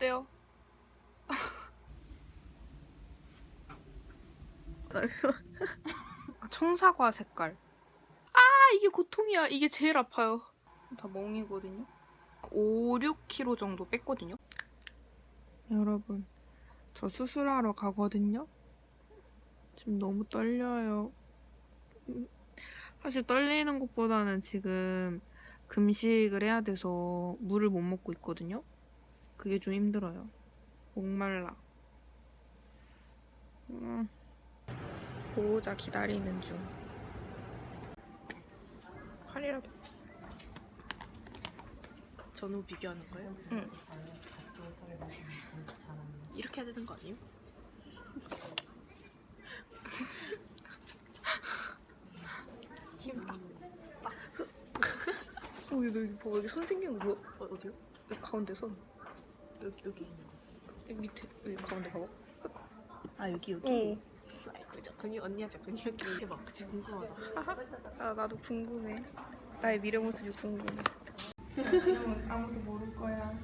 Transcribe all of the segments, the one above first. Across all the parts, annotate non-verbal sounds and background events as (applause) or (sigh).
어때요? (laughs) 청사과 색깔. 아 이게 고통이야. 이게 제일 아파요. 다 멍이거든요. 5, 6kg 정도 뺐거든요. 여러분, 저 수술하러 가거든요. 지금 너무 떨려요. 음, 사실 떨리는 것보다는 지금 금식을 해야 돼서 물을 못 먹고 있거든요. 그게 좀 힘들어요. 목말라. 음. 보호자 기다리는 중. 팔이라도. 전후 비교하는 거예요? 응. 이렇게 해야 되는 거 아니에요? 힘다. 어, 여기, 여기 봐봐. 여기 선 생긴 거 보여? 어, 어디요? 가운데 선. 여기 여기. 여기 밑에. 여기 가운데 봐봐. 아 여기 여기. 어. 아이고 저 근육 언니야 저 근육이 대박. 진짜 궁금하다. (laughs) 아, 나도 궁금해. 나의 미래 모습이 궁금해. 여러분, 아무도 모를 거야.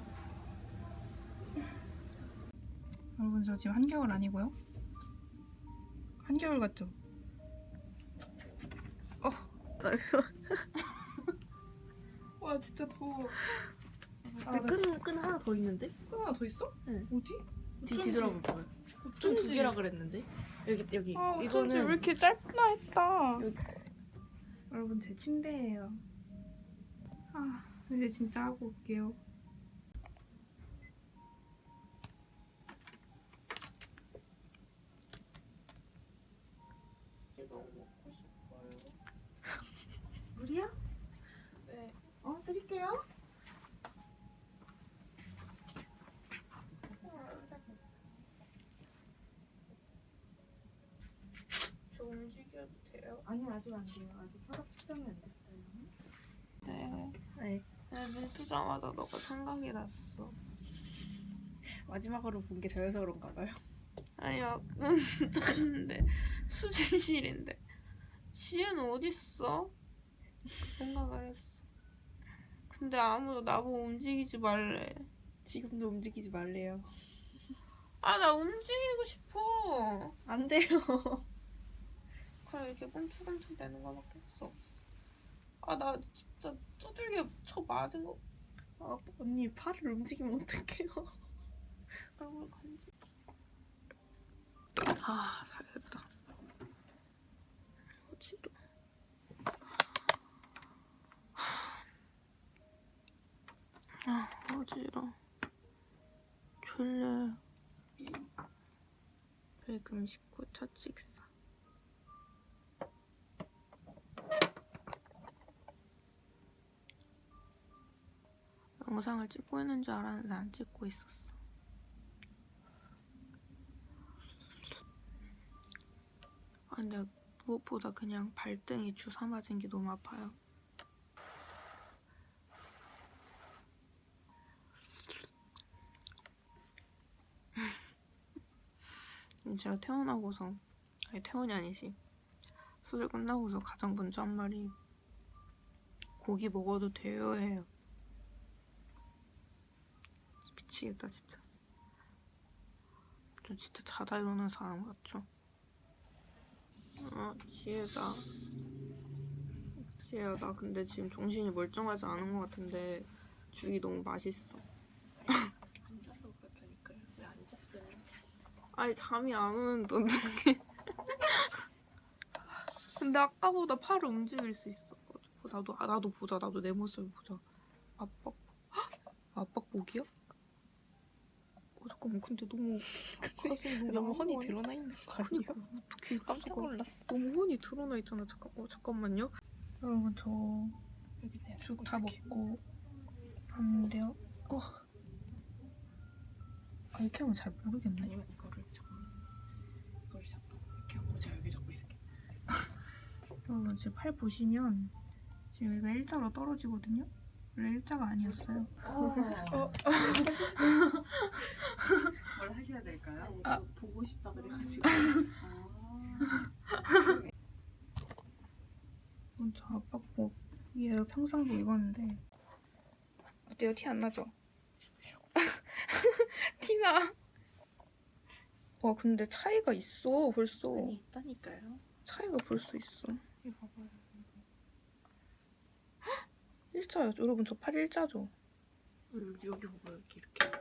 여러분, 저 지금 한겨울 아니고요? 한겨울 같죠? 어. (laughs) 와, 진짜 더워. 아, 나 진짜- 끈끈 하나 더 있는데? 끈 하나 더 있어? 응. 어디? 뒤 보여. 좀두 어쩐지. 개라 그랬는데? 여기 여기. 아, 어쩐지 왜 이거는 이렇게 짧나 했다. 여러분, 제 침대예요. 아, 이제 진짜 하고 올게요. 네. 어, 드릴게요. 저 움직여도 돼요? 아니, 아직 안 돼요. 아직 혈압 측정이 안 됐어요. 네. 네. 눈 뜨자마자 너가 생각이 났어. 마지막으로 본 게 저여서 그런가 봐요. 아니야, 눈 떴는데 수진실인데 지혜는 어딨어? 그 생각을 했어. 근데 아무도 나보고 움직이지 말래. 지금도 움직이지 말래요. 아, 나 움직이고 싶어. 안 돼요. 그래, 이렇게 꿈틀꿈틀 대는 거밖에 없어. 아, 나 진짜 두들겨 쳐 맞은 거. 아, 언니 팔을 움직이면 어떡해요? (laughs) 얼굴 간지. 아, 살겠다. 어지러. 아, 어지러. 졸려. 배금 식후 첫 식사. 영상을 찍고 있는 줄 알았는데 안 찍고 있었어. 아, 근데 무엇보다 그냥 발등에 주사 맞은 게 너무 아파요. (laughs) 제가 태어나고서 아니 태원이 아니지 수술 끝나고서 가장 먼저 한 말이 고기 먹어도 돼요 해요. 미치겠다 진짜. 저 진짜 자다 일어난 사람 같죠? 아, 지혜다. 지혜야, 나 근데 지금 정신이 멀쩡하지 않은 것 같은데 죽이 너무 맛있어. 앉아서 그렇다니까요. 왜 앉았어요? 아니, 잠이 안 오는데 어떡해. 근데 아까보다 팔을 움직일 수 있어. 나도, 아, 나도 보자. 나도 내 모습을 보자. 압박, 헉! 압박복이야? 어, 잠깐만. 근데 너무 가슴이 너무 훤히 거 아니야? 드러나 있는 거 아니에요? 그니까 어떻게 깜짝 놀랐어. 너무 훤히 드러나 있잖아. 잠깐, 어, 잠깐만요. 여러분 저 죽 다. 먹고 왔는데요. 어. 아, 이렇게 하면 잘 모르겠네. 아니면 이거를 잡고 이렇게 하고 제가 여기 잡고 있을게요. (laughs) 여러분 지금 팔 보시면 지금 여기가 일자로 떨어지거든요. 원래 일자가 아니었어요. 어. (laughs) 뭘 하셔야 될까요? 아, 이거 보고 싶다 그래가지고. 이건 (laughs) 저 압박복. 얘 평상복 입었는데 어때요? 티 안 나죠? (laughs) 땡아. 와 근데 차이가 있어 벌써. 아니 있다니까요. 차이가 벌써 있어. 이거 봐봐요. 일자요. 여러분 저팔 일자죠? 여기 여기 봐봐요. 여기 이렇게.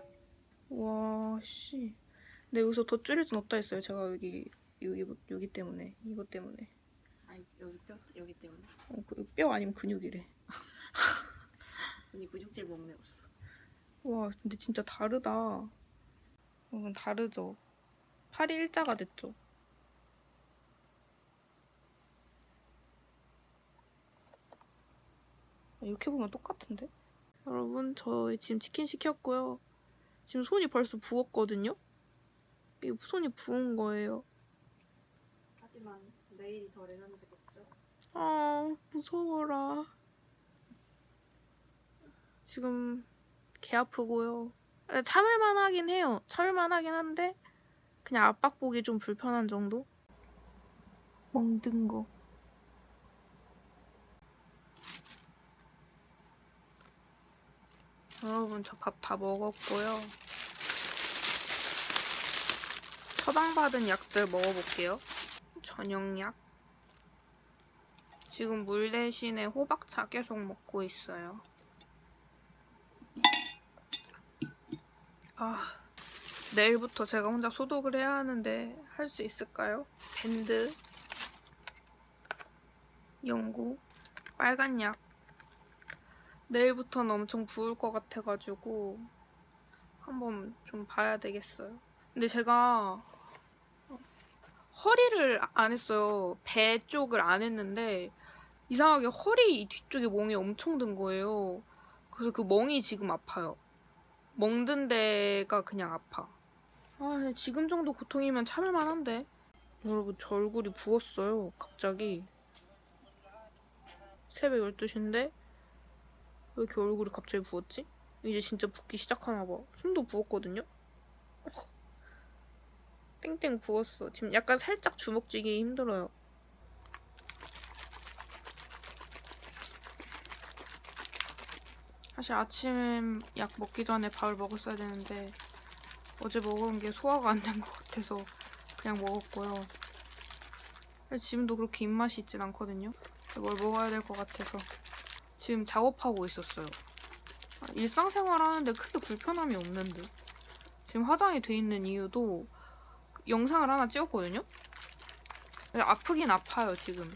와 씨. 근데 여기서 더 줄일 순 없다 했어요. 제가 여기 여기 여기 때문에 이것 때문에. 아 여기 뼈 여기 때문에. 어, 그 뼈 아니면 근육이래. (laughs) 언니 구육질 못 메웠어. 와 근데 진짜 다르다. 여러분 다르죠? 팔이 일자가 됐죠? 이렇게 보면 똑같은데? 여러분 저 지금 치킨 시켰고요. 지금 손이 벌써 부었거든요? 이 손이 부은 거예요. 하지만 내일이 더 레전드겠죠. 아 무서워라. 지금 개 아프고요. 아, 참을만 하긴 해요. 참을만 하긴 한데 그냥 압박 보기 좀 불편한 정도? 멍든 거. 여러분 저 밥 다 먹었고요. 처방받은 약들 먹어볼게요. 저녁약. 지금 물 대신에 호박차 계속 먹고 있어요. 아, 내일부터 제가 혼자 소독을 해야 하는데 할 수 있을까요? 밴드, 연고, 빨간 약. 내일부터는 엄청 부을 것 같아가지고 한번 좀 봐야 되겠어요. 근데 제가 허리를 안 했어요. 배 쪽을 안 했는데 이상하게 허리 이 뒤쪽에 멍이 엄청 든 거예요. 그래서 그 멍이 지금 아파요. 멍든 데가 그냥 아파. 아, 지금 정도 고통이면 참을만 한데. 여러분, 저 얼굴이 부었어요. 갑자기. 새벽 12시인데 왜 이렇게 얼굴이 갑자기 부었지? 이제 진짜 붓기 시작하나 봐. 손도 부었거든요? 어. 땡땡 부었어. 지금 약간 살짝 주먹 쥐기 힘들어요. 사실 아침 약 먹기 전에 밥을 먹었어야 되는데 어제 먹은 게 소화가 안 된 것 같아서 그냥 먹었고요. 지금도 그렇게 입맛이 있진 않거든요. 뭘 먹어야 될 것 같아서 지금 작업하고 있었어요. 아, 일상생활 하는데 크게 불편함이 없는데 지금 화장이 돼 있는 이유도 영상을 하나 찍었거든요. 아프긴 아파요 지금.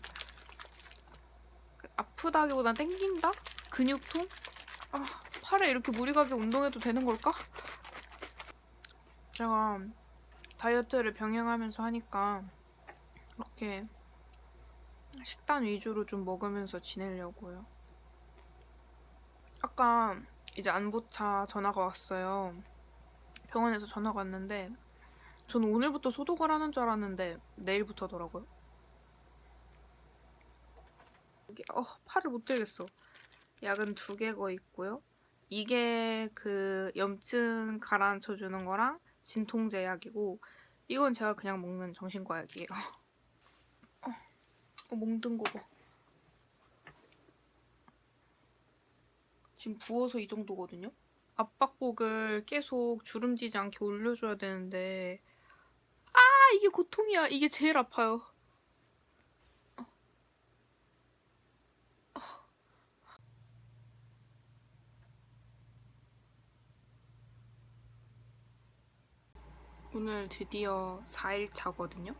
아프다기보단 땡긴다? 근육통? 아, 팔에 이렇게 무리 가게 운동해도 되는 걸까? 제가 다이어트를 병행하면서 하니까 이렇게 식단 위주로 좀 먹으면서 지내려고요. 아까 이제 안부차 전화가 왔어요. 병원에서 전화가 왔는데 저는 오늘부터 소독을 하는 줄 알았는데 내일부터더라고요. 어 팔을 못 들겠어. 약은 두 개가 있고요. 이게 그 염증 가라앉혀 주는 거랑 진통제 약이고 이건 제가 그냥 먹는 정신과 약이에요. (laughs) 어, 어 멍든 거 봐. 지금 부어서 이 정도거든요. 압박복을 계속 주름지지 않게 올려줘야 되는데 아 이게 고통이야. 이게 제일 아파요. 오늘 드디어 4일차거든요.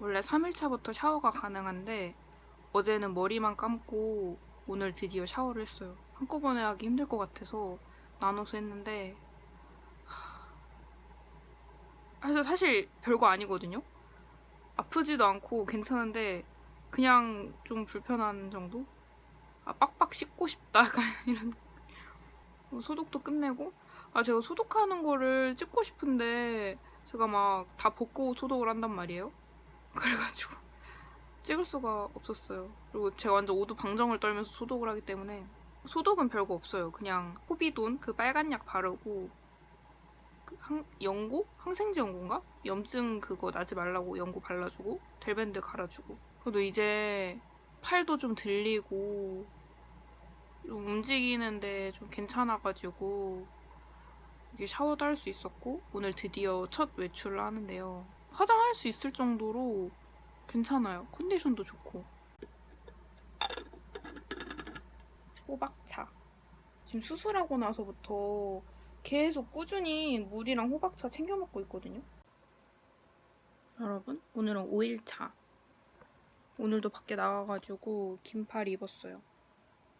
원래 3일차부터 샤워가 가능한데 어제는 머리만 감고 오늘 드디어 샤워를 했어요. 한꺼번에 하기 힘들 것 같아서 나눠서 했는데 하... 사실, 사실 별거 아니거든요. 아프지도 않고 괜찮은데 그냥 좀 불편한 정도? 아 빡빡 씻고 싶다 (laughs) 이런 소독도 끝내고 아 제가 소독하는 거를 찍고 싶은데 제가 막 다 벗고 소독을 한단 말이에요. (laughs) 그래가지고 찍을 수가 없었어요. 그리고 제가 완전 오두 방정을 떨면서 소독을 하기 때문에 소독은 별거 없어요. 그냥 호비돈 그 빨간 약 바르고 그 항, 연고? 항생제 연고인가? 염증 그거 나지 말라고 연고 발라주고 델밴드 갈아주고 그래도 이제 팔도 좀 들리고 좀 움직이는데 좀 괜찮아가지고 이게 샤워도 할 수 있었고 오늘 드디어 첫 외출을 하는데요. 화장할 수 있을 정도로 괜찮아요. 컨디션도 좋고. 호박차. 지금 수술하고 나서부터 계속 꾸준히 물이랑 호박차 챙겨 먹고 있거든요. 여러분, 오늘은 5일차. 오늘도 밖에 나가가지고 긴팔 입었어요.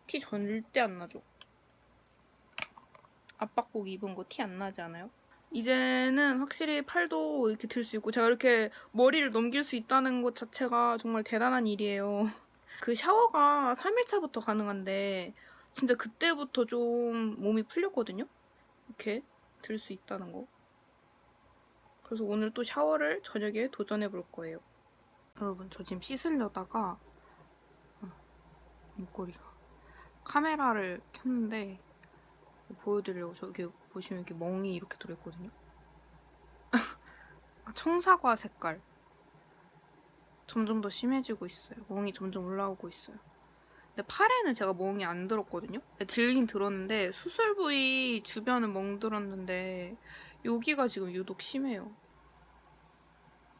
티 절대 안 나죠? 압박복 입은 거 티 안 나지 않아요? 이제는 확실히 팔도 이렇게 들 수 있고 제가 이렇게 머리를 넘길 수 있다는 것 자체가 정말 대단한 일이에요. (laughs) 그 샤워가 3일차부터 가능한데 진짜 그때부터 좀 몸이 풀렸거든요? 이렇게 들 수 있다는 거. 그래서 오늘 또 샤워를 저녁에 도전해 볼 거예요. 여러분, 저 지금 씻으려다가 어, 목걸이가 카메라를 켰는데 보여드리려고 저기 보시면 이렇게 멍이 이렇게 들어있거든요. (laughs) 청사과 색깔. 점점 더 심해지고 있어요. 멍이 점점 올라오고 있어요. 근데 팔에는 제가 멍이 안 들었거든요. 들긴 들었는데 수술 부위 주변은 멍 들었는데 여기가 지금 유독 심해요.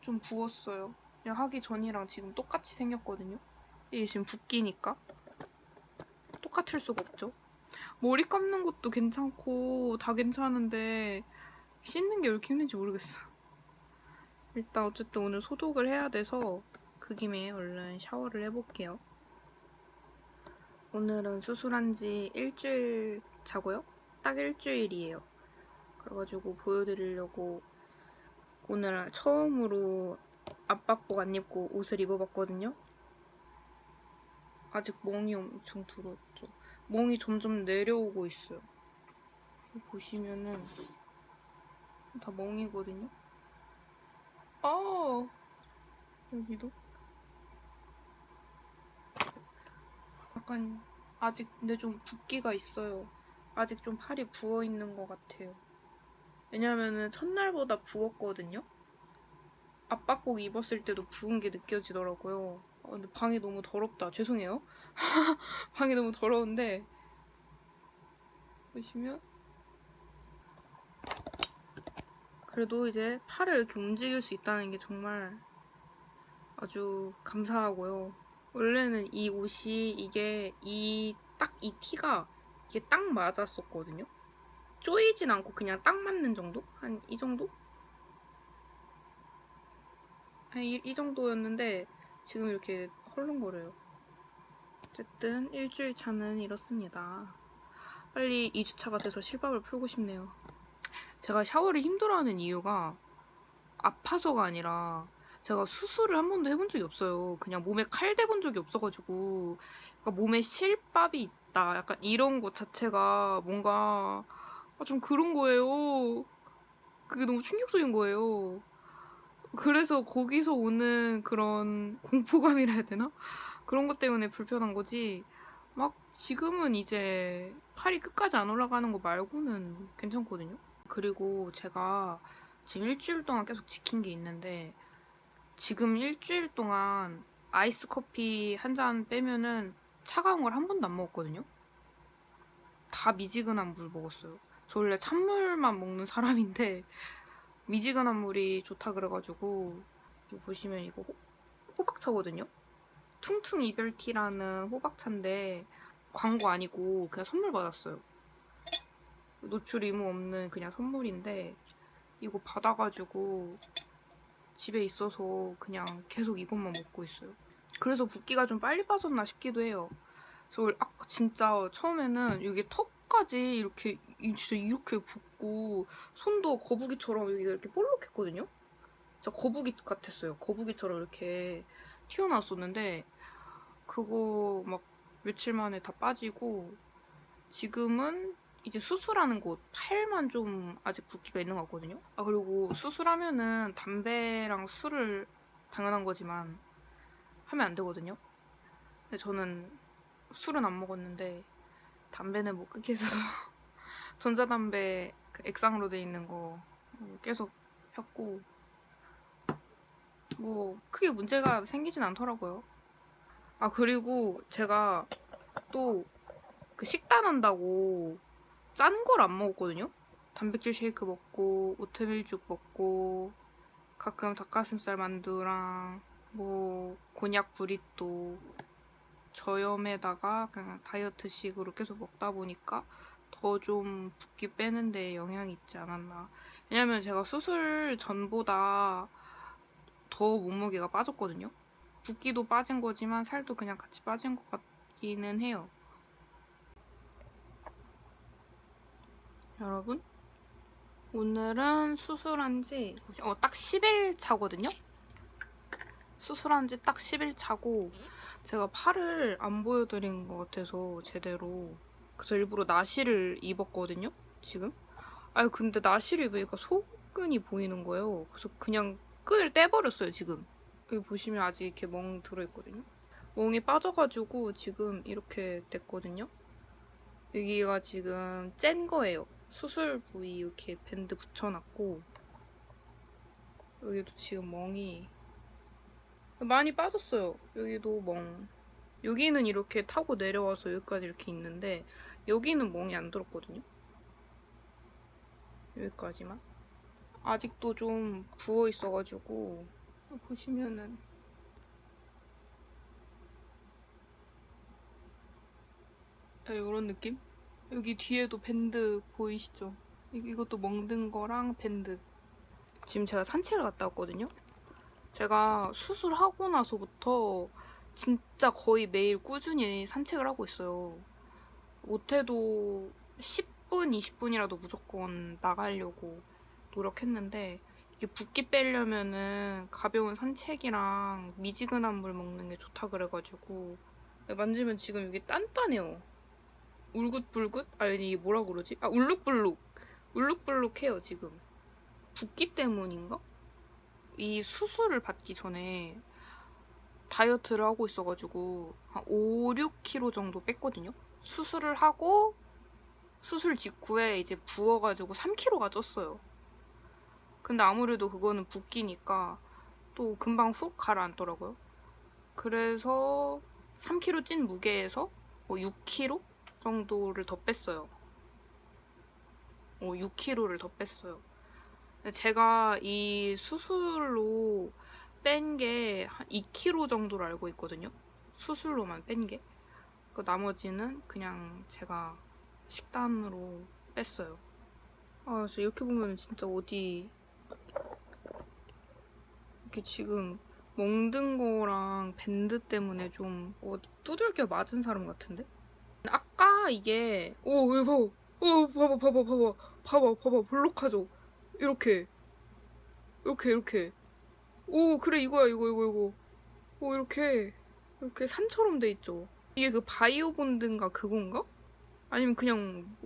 좀 부었어요. 그냥 하기 전이랑 지금 똑같이 생겼거든요. 이게 지금 붓기니까 똑같을 수가 없죠. 머리 감는 것도 괜찮고 다 괜찮은데 씻는 게 왜 이렇게 힘든지 모르겠어. 일단 어쨌든 오늘 소독을 해야 돼서 그 김에 얼른 샤워를 해볼게요. 오늘은 수술한 지 일주일 차고요. 딱 일주일이에요. 그래가지고 보여드리려고 오늘 처음으로 압박복 안 입고 옷을 입어봤거든요. 아직 멍이 엄청 들었죠. 멍이 점점 내려오고 있어요. 보시면은 다 멍이거든요. 아 여기도 약간 아직 근데 좀 붓기가 있어요. 아직 좀 팔이 부어 있는 것 같아요. 왜냐면은 첫날보다 부었거든요. 압박복 입었을 때도 부은 게 느껴지더라고요. 아, 근데 방이 너무 더럽다. 죄송해요. (laughs) 방이 너무 더러운데 보시면 그래도 이제 팔을 이렇게 움직일 수 있다는 게 정말 아주 감사하고요. 원래는 이 옷이 이게 이 딱이 티가 이게 딱 맞았었거든요. 쪼이진 않고 그냥 딱 맞는 정도? 한 이 정도? 한 이, 이 정도였는데 지금 이렇게 헐렁거려요. 어쨌든 일주일 차는 이렇습니다. 빨리 2주차가 돼서 실밥을 풀고 싶네요. 제가 샤워를 힘들어하는 이유가 아파서가 아니라 제가 수술을 한 번도 해본 적이 없어요. 그냥 몸에 칼 대본 적이 없어가지고 그러니까 몸에 실밥이 있다. 약간 이런 것 자체가 뭔가 아, 좀 그런 거예요. 그게 너무 충격적인 거예요. 그래서 거기서 오는 그런 공포감이라 해야 되나? 그런 것 때문에 불편한 거지. 막 지금은 이제 팔이 끝까지 안 올라가는 거 말고는 괜찮거든요. 그리고 제가 지금 일주일 동안 계속 지킨 게 있는데 지금 일주일 동안 아이스 커피 한 잔 빼면은 차가운 걸 한 번도 안 먹었거든요. 다 미지근한 물 먹었어요. 저 원래 찬물만 먹는 사람인데 미지근한 물이 좋다 그래가지고 이거 보시면 이거 호, 호박차거든요. 퉁퉁 이별티라는 호박차인데 광고 아니고 그냥 선물 받았어요. 노출 의무 없는 그냥 선물인데 이거 받아가지고 집에 있어서 그냥 계속 이것만 먹고 있어요. 그래서 붓기가 좀 빨리 빠졌나 싶기도 해요. 저 아까 진짜 처음에는 여기 턱까지 이렇게 이- 진짜 이렇게 붓고 손도 거북이처럼 여기가 이렇게 볼록했거든요. 진짜 거북이 같았어요. 거북이처럼 이렇게 튀어나왔었는데 그거 막 며칠 만에 다 빠지고 지금은 이제 수술하는 곳 팔만 좀 아직 붓기가 있는 것 같거든요. 아 그리고 수술하면은 담배랑 술을 당연한 거지만 하면 안 되거든요. 근데 저는 술은 안 먹었는데 담배는 못 끊게 돼서 (laughs) 전자담배 그 액상으로 돼 있는 거 계속 폈고 뭐 크게 문제가 생기진 않더라고요. 아 그리고 제가 또 그 식단한다고 짠 걸 안 먹었거든요. 단백질 쉐이크 먹고 오트밀죽 먹고 가끔 닭가슴살 만두랑 뭐 곤약 브리또 저염에다가 그냥 다이어트식으로 계속 먹다 보니까 더 좀 붓기 빼는데 영향이 있지 않았나. 왜냐면 제가 수술 전보다 더 몸무게가 빠졌거든요. 붓기도 빠진 거지만 살도 그냥 같이 빠진 것 같기는 해요. 여러분, 오늘은 수술한 지, 어, 딱 10일 차거든요? 수술한 지 딱 10일 차고, 제가 팔을 안 보여드린 것 같아서 제대로. 그래서 일부러 나시를 입었거든요? 지금? 아니, 근데 나시를 입으니까 속근이 보이는 거예요. 그래서 그냥 끈을 떼버렸어요, 지금. 여기 보시면 아직 이렇게 멍 들어있거든요? 멍이 빠져가지고 지금 이렇게 됐거든요? 여기가 지금 짠 거예요. 수술 부위 이렇게 밴드 붙여놨고 여기도 지금 멍이 많이 빠졌어요. 여기도 멍. 여기는 이렇게 타고 내려와서 여기까지 이렇게 있는데 여기는 멍이 안 들었거든요. 여기까지만. 아직도 좀 부어 있어가지고 보시면은 이런 느낌? 여기 뒤에도 밴드 보이시죠? 이- 이것도 멍든 거랑 밴드. 지금 제가 산책을 갔다 왔거든요. 제가 수술하고 나서부터 진짜 거의 매일 꾸준히 산책을 하고 있어요. 못해도 10분, 20분이라도 무조건 나가려고 노력했는데 이게 붓기 빼려면은 가벼운 산책이랑 미지근한 물 먹는 게 좋다 그래가지고 만지면 지금 여기 단단해요. 울긋불긋? 아니 이게 뭐라 그러지? 아 울룩불룩 울룩불룩해요 지금 붓기 때문인가? 이 수술을 받기 전에 다이어트를 하고 있어가지고 한 5, 6kg 정도 뺐거든요 수술을 하고 수술 직후에 이제 부어가지고 3kg가 쪘어요 근데 아무래도 그거는 붓기니까 또 금방 훅 가라앉더라고요 그래서 3kg 찐 무게에서 뭐 6kg? 정도를 더 뺐어요. 어, 6kg를 더 뺐어요. 제가 이 수술로 뺀게한 2kg 정도로 알고 있거든요. 수술로만 뺀 게. 그 나머지는 그냥 제가 식단으로 뺐어요. 아, 저 이렇게 보면 진짜 어디 이렇게 지금 멍든 거랑 밴드 때문에 좀 어디 두들겨 맞은 사람 같은데? 아까 이게 오 이거 어 봐봐 봐봐 봐봐. 봐봐 봐봐. 볼록하죠? 이렇게. 이렇게 이렇게. 오 그래 이거야. 이거 이거 이거. 오 이렇게. 이렇게 산처럼 돼 있죠 이게 그 바이오 본드인가 그건가 아니면 그냥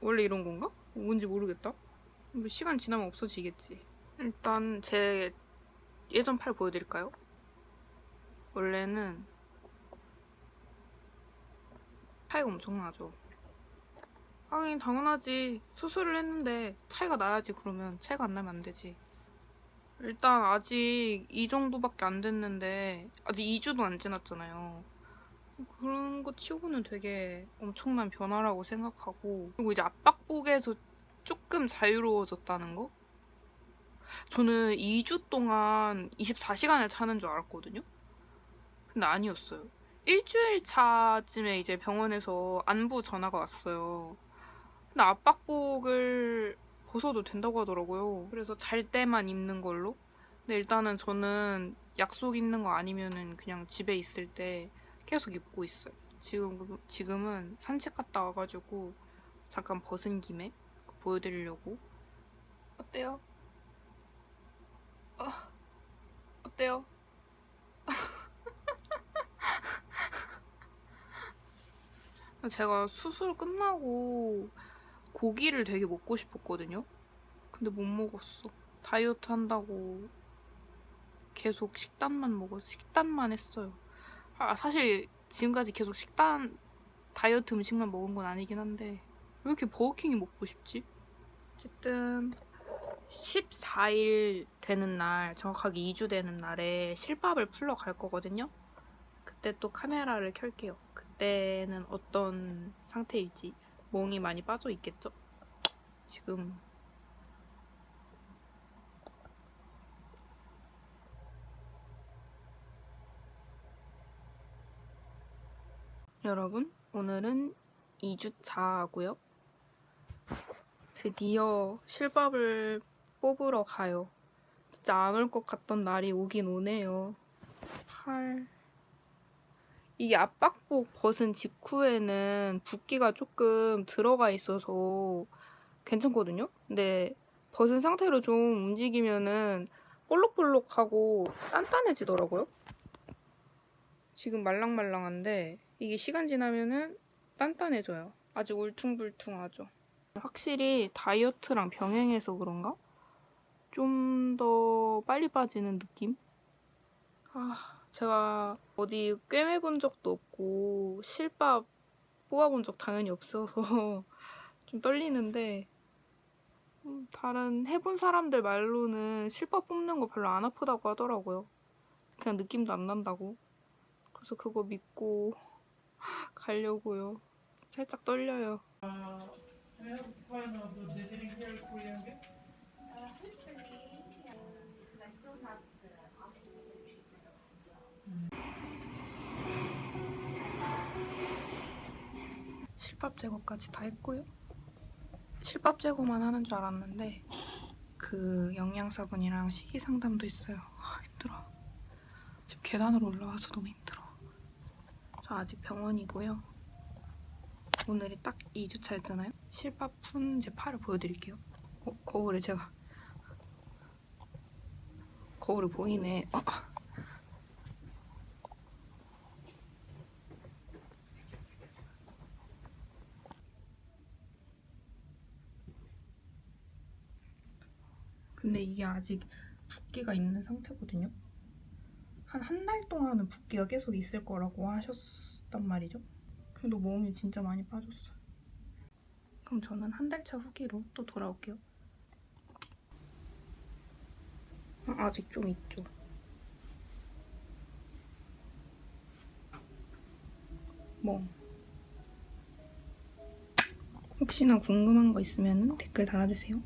원래 이런 건가 뭔지 모르겠다 뭐 시간 지나면 없어지겠지 일단 제 예전 팔 보여드릴까요 원래는 차이가 엄청나죠. 하긴 당연하지. 수술을 했는데 차이가 나야지 그러면 차이가 안 나면 안 되지. 일단 아직 이 정도밖에 안 됐는데 아직 2주도 안 지났잖아요. 그런 거 치고는 되게 엄청난 변화라고 생각하고 그리고 이제 압박복에서 조금 자유로워졌다는 거? 저는 2주 동안 24시간을 차는 줄 알았거든요. 근데 아니었어요. 일주일 차쯤에 이제 병원에서 안부 전화가 왔어요. 근데 압박복을 벗어도 된다고 하더라고요. 그래서 잘 때만 입는 걸로. 근데 일단은 저는 약속 있는 거 아니면은 그냥 집에 있을 때 계속 입고 있어요. 지금 지금은 산책 갔다 와가지고 잠깐 벗은 김에 보여드리려고. 어때요? 어, 어때요? (laughs) 제가 수술 끝나고 고기를 되게 먹고 싶었거든요. 근데 못 먹었어. 다이어트 한다고 계속 식단만 먹어 식단만 했어요. 아, 사실 지금까지 계속 식단 다이어트 음식만 먹은 건 아니긴 한데 왜 이렇게 버거킹이 먹고 싶지? 어쨌든 14일 되는 날 정확하게 2주 되는 날에 실밥을 풀러 갈 거거든요. 그때 또 카메라를 켤게요. 그때는 어떤 상태일지 멍이 많이 빠져 있겠죠? 지금 여러분, 오늘은 2주차고요. 드디어 실밥을 뽑으러 가요. 진짜 안 올 것 같던 날이 오긴 오네요. 팔. 이게 압박복 벗은 직후에는 붓기가 조금 들어가 있어서 괜찮거든요? 근데 벗은 상태로 좀 움직이면은 볼록볼록하고 단단해지더라고요. 지금 말랑말랑한데 이게 시간 지나면은 단단해져요. 아주 울퉁불퉁하죠. 확실히 다이어트랑 병행해서 그런가? 좀 더 빨리 빠지는 느낌? 아, 제가 어디 꿰매본 적도 없고 실밥 뽑아본 적 당연히 없어서 (laughs) 좀 떨리는데 음, 다른 해본 사람들 말로는 실밥 뽑는 거 별로 안 아프다고 하더라고요. 그냥 느낌도 안 난다고. 그래서 그거 믿고 가려고요. 살짝 떨려요. 실밥 제거까지 다 했고요. 실밥 제거만 하는 줄 알았는데 그 영양사분이랑 식이 상담도 있어요. 아, 힘들어. 지금 계단으로 올라와서 너무 힘들어. 저 아직 병원이고요. 오늘이 딱 2주차였잖아요. 실밥 푼 제 팔을 보여드릴게요. 어, 거울에 제가 거울에 보이네. 어. 근데 이게 아직 붓기가 있는 상태거든요. 한 한 달 동안은 붓기가 계속 있을 거라고 하셨단 말이죠. 그래도 몸이 진짜 많이 빠졌어요. 그럼 저는 한 달 차 후기로 또 돌아올게요. 아, 아직 좀 있죠. 뭐 혹시나 궁금한 거 있으면 댓글 달아주세요.